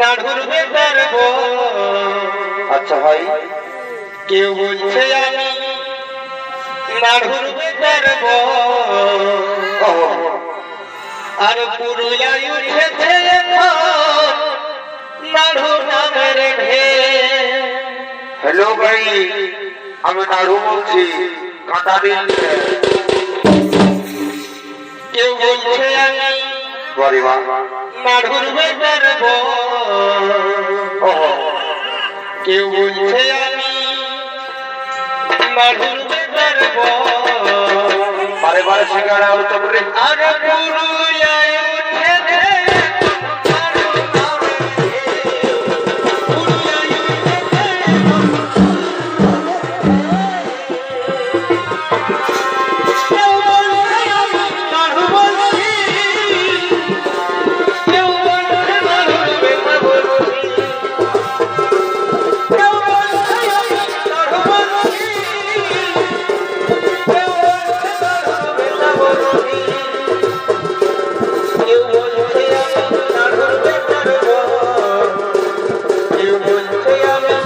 নাড়ুর বেতার আচ্ছা ভাই কেউ বলছে আমি নাড়ুর বেতার গো আর পুরুলিয়ায় উঠেছে নাড়ু নামের ঢের। হ্যালো ভাই আমি নাড়ু বলছি কাঁটা দিন। কেউ বলছে আমি মা নাড়ুর বেতার গো ও, কেউ বলছে আমি নাড়ুর বেতার গো বারে বারে সিঙ্গারা আর পুরুলিয়ায় বলছে